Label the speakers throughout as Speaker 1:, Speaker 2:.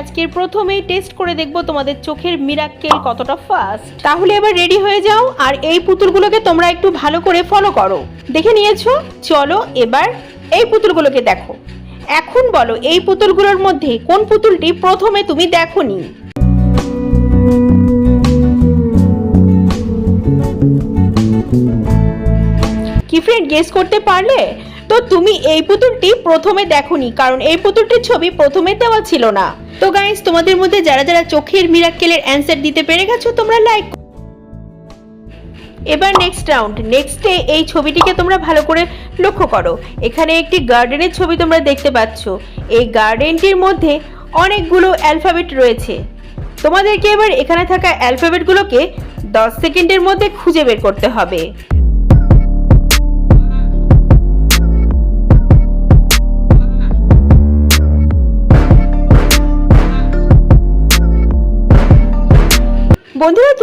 Speaker 1: আজকের প্রথমেই টেস্ট করে দেখব তোমাদের চোখের মিরাক্কেল কতটা ফাস্ট তাহলে এবার রেডি হয়ে যাও, আর এই পুতুলগুলোকে তোমরা একটু ভালো করে ফলো করো। দেখে নিয়েছো? চলো এবার এই পুতুলগুলোকে দেখো। এখন বলো, এই পুতুলগুলোর মধ্যে কোন পুতুলটি প্রথমে তুমি দেখোনি? কি ফ্রেন্ড গেস করতে পারলে? তো তুমি এই পুতুলটি প্রথমে দেখোনি, কারণ এই পুতুলটির ছবি প্রথমে দেওয়া ছিল না। তো গাইস তোমাদের মধ্যে যারা যারা চোখের মিরাক্কেলের অ্যান্সার দিতে পেরে গেছো, তোমরা লাইক এবার নেক্সট রাউন্ড নেক্সটে এই ছবিটিকে তোমরা ভালো করে লক্ষ্য করো। এখানে একটি গার্ডেনের ছবি তোমরা দেখতে পাচ্ছ। এই গার্ডেনটির মধ্যে অনেকগুলো অ্যালফাবেট রয়েছে। তোমাদেরকে এবার এখানে থাকা অ্যালফাবেটগুলোকে দশ সেকেন্ডের মধ্যে খুঁজে বের করতে হবে।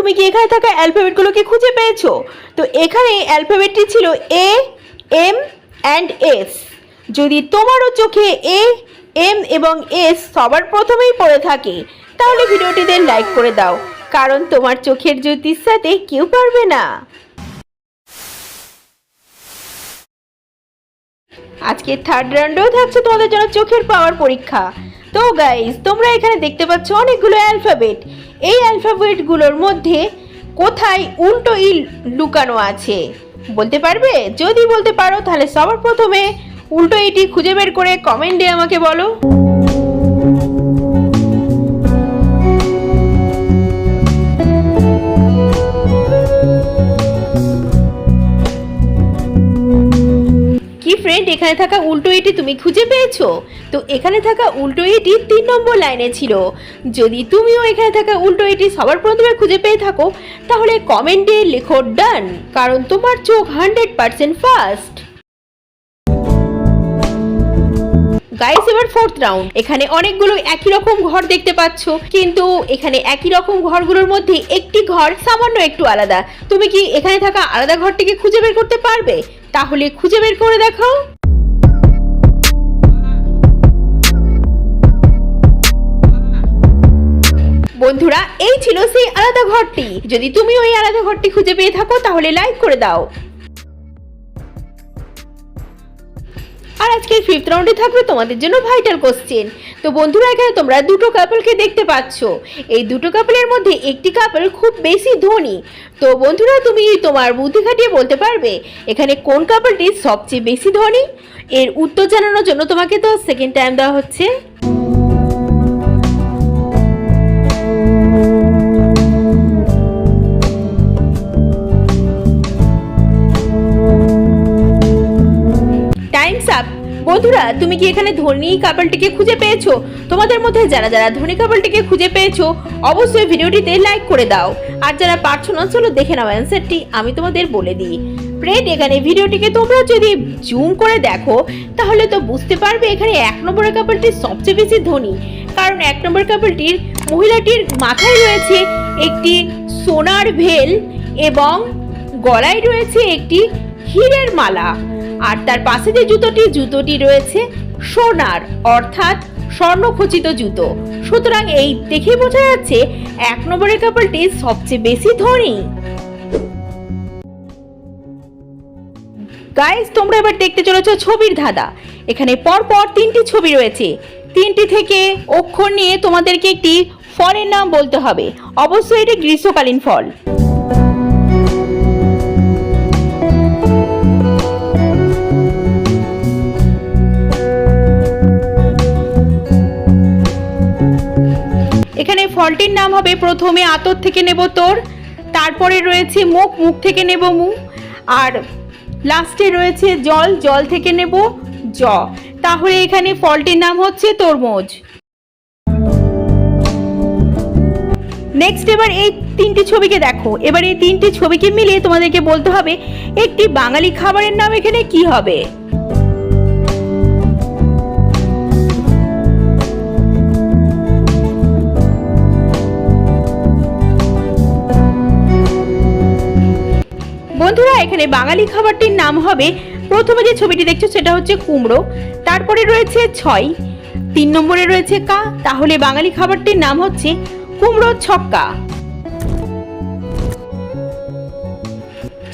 Speaker 1: তুমি কি এখানে থাকা অ্যালফাবেটগুলোকে খুঁজে পেয়েছ? তো এখানে অ্যালফাবেটটি ছিল এ এম অ্যান্ড এস যদি তোমারও চোখে এ এম এবং এস সবার প্রথমেই পড়ে থাকে, তাহলে ভিডিওটিতে লাইক করে দাও, কারণ তোমার চোখের জ্যোতির সাথে কেউ পারবে না। আজকে থার্ড রাউন্ডেও থাকছে তোমাদের জন্য চোখের পাওয়ার পরীক্ষা। তো গাইজ তোমরা এখানে দেখতে পাচ্ছ অনেকগুলো অ্যালফাবেট এই অ্যালফাবেটগুলোর মধ্যে কোথায় উল্টো ই লুকানো আছে? বলতে পারবে? যদি বলতে পারো, তাহলে সবার প্রথমে উল্টো ইটি খুঁজে বের করে কমেন্টে আমাকে বলো। এখানে থাকা উল্টো ইটি তুমি খুঁজে পেয়েছ। তো এখানে থাকা উল্টো ইটি তিন নম্বর লাইনে ছিল। যদি তুমিও এখানে থাকা উল্টো ইটি সবার প্রথমে খুঁজে পেয়ে থাকো, তাহলে কমেন্টে লেখো ডান, কারণ তোমার চোখ হান্ড্রেড পার্সেন্ট ফার্স্ট। গাইস, এবার ফোর্থ রাউন্ড। এখানে অনেকগুলো একই রকম ঘর দেখতে পাচ্ছ, কিন্তু এখানে একই রকম ঘরগুলোর মধ্যে একটি ঘর সামান্য একটু আলাদা। তুমি কি এখানে থাকা আলাদা ঘরটিকে খুঁজে বের করতে পারবে? তাহলে খুঁজে বের করে দেখাও। বন্ধুরা, এই ছিল সেই আলাদা ঘরটি। যদি তুমি ওই আলাদা ঘরটি খুঁজে পেয়ে থাকো, তাহলে লাইক করে দাও। আর আজকে ফিফথ রাউন্ডে থাকবে তোমাদের জন্য ভাইটাল কোশ্চেন তো বন্ধুরা, এখানে তোমরা দুটো কাপলকে দেখতে পাচ্ছ। এই দুটো কাপলের মধ্যে একটি কাপল খুব বেশি ধনী। তো বন্ধুরা, তুমি তোমার বুদ্ধি খাটিয়ে বলতে পারবে, এখানে কোন কাপলটি সবচেয়ে বেশি ধনী? এর উত্তর জানানোর জন্য তোমাকে তো সেকেন্ড টাইম দেওয়া হচ্ছে। বন্ধুরা, তুমি কি এখানে ধনী কাপলটিকে খুঁজে পেয়েছ? তোমাদের মধ্যে যারা যারা ধনী কাপলটিকে খুঁজে পেয়েছ, অবশ্যই ভিডিওটিতে লাইক করে দাও। আর যারা পারছ না, চলো দেখে নাও অ্যান্সারটি আমি তোমাদের বলে দিই। ফ্রেন্ড এখানে ভিডিওটিকে তোমরা যদি জুম করে দেখো, তাহলে তো বুঝতে পারবে এখানে এক নম্বরের কাপলটি সবচেয়ে বেশি ধনী। কারণ এক নম্বর কাপলটির মহিলাটির মাথায় রয়েছে একটি সোনার ভেল এবং গলায় রয়েছে একটি হীরের মালা। আর তার পাশে যে জুতোটি জুতোটি রয়েছে সোনার, অর্থাৎ স্বর্ণখচিত জুতো। সুতরাং এই দেখে বোঝা যাচ্ছে এক নম্বরের কাপলটি সবচেয়ে বেশি ধনী। গাইস তোমরা এবার দেখতে চলেছো ছবির ধাঁধা। এখানে পরপর তিনটি ছবি রয়েছে। তিনটি থেকে অক্ষর নিয়ে তোমাদেরকে একটি ফলের নাম বলতে হবে। অবশ্যই এটি গ্রীষ্মকালীন ফল। এখানে ফলটির নাম হবে প্রথমে আতর থেকে নেব তোর, তারপরে রয়েছে মুখ মুখ থেকে নেব মু, আর লাস্টে রয়েছে জল জল থেকে নেব জ। তাহলে এখানে ফলটির নাম হচ্ছে তরমুজ। নেক্সট এবার এই তিনটি ছবিকে দেখো। এবার এই তিনটি ছবিকে মিলিয়ে তোমাদেরকে বলতে হবে, একটি বাঙালি খাবারের নাম এখানে কি হবে? এখানে বাঙালি খাবারটির নাম হবে, প্রথমে যে ছবিটি দেখছ সেটা হচ্ছে কুমড়ো, তারপরে রয়েছে ছয়, তিন নম্বরে রয়েছে কা, তাহলে বাঙালি খাবারটির নাম হচ্ছে কুমড়ো ছক্কা।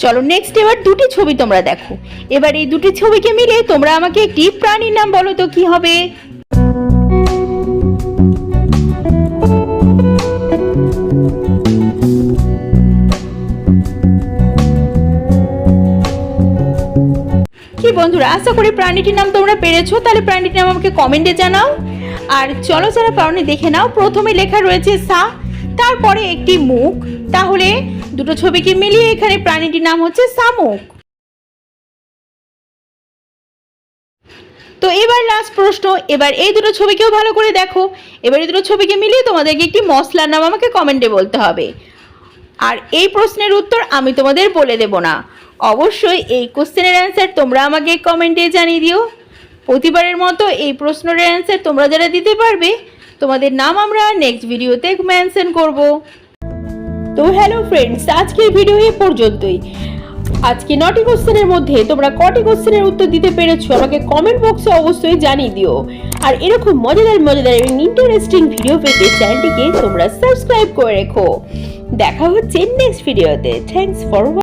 Speaker 1: চলো নেক্সট এবার দুটি ছবি তোমরা দেখো। এবার এই দুটি ছবিকে মিলে তোমরা আমাকে একটি প্রাণীর নাম বলো তো, কি হবে? বন্ধুরা, আশা করি প্রাণীটির নাম তোমরা পেরেছ, তাহলে প্রাণীটির নাম আমাকে কমেন্টে জানাও। আর চলো যারা প্রাণী দেখে নাও, প্রথমে লেখা রয়েছে সা, তারপরে একটি মুখ। তাহলে দুটো ছবিকে মিলিয়ে এখানে প্রাণীটির নাম হচ্ছে শামুক। তো এবার লাস্ট প্রশ্ন, এবার এই দুটো ছবিকেও ভালো করে দেখো। এবার এই দুটো ছবিকে মিলিয়ে তোমাদেরকে একটি মশলার নাম আমাকে কমেন্টে বলতে হবে। আর এই প্রশ্নের উত্তর আমি তোমাদের বলে দেব না। অবশ্যই এই কোশ্চেনের অ্যান্সার তোমরা আমাকে কমেন্টে জানিয়ে দিও। প্রতিবারের মতো এই প্রশ্নের অ্যান্সার তোমরা যারা দিতে পারবে, তোমাদের নাম আমরা নেক্সট ভিডিওতে মেনশন করব। তো হ্যালো ফ্রেন্ডস আজকের ভিডিও এ পর্যন্তই। আজকে নটি কোশ্চেনের মধ্যে তোমরা কটি কোশ্চেনের উত্তর দিতে পেরেছ, আমাকে কমেন্ট বক্সে অবশ্যই জানিয়ে দিও। আর এরকম মজাদার মজাদার এবং ইন্টারেস্টিং ভিডিও পেতে চ্যানেলটিকে তোমরা সাবস্ক্রাইব করে রেখো। দেখা হচ্ছে নেক্সট ভিডিওতে থ্যাঙ্কস ফর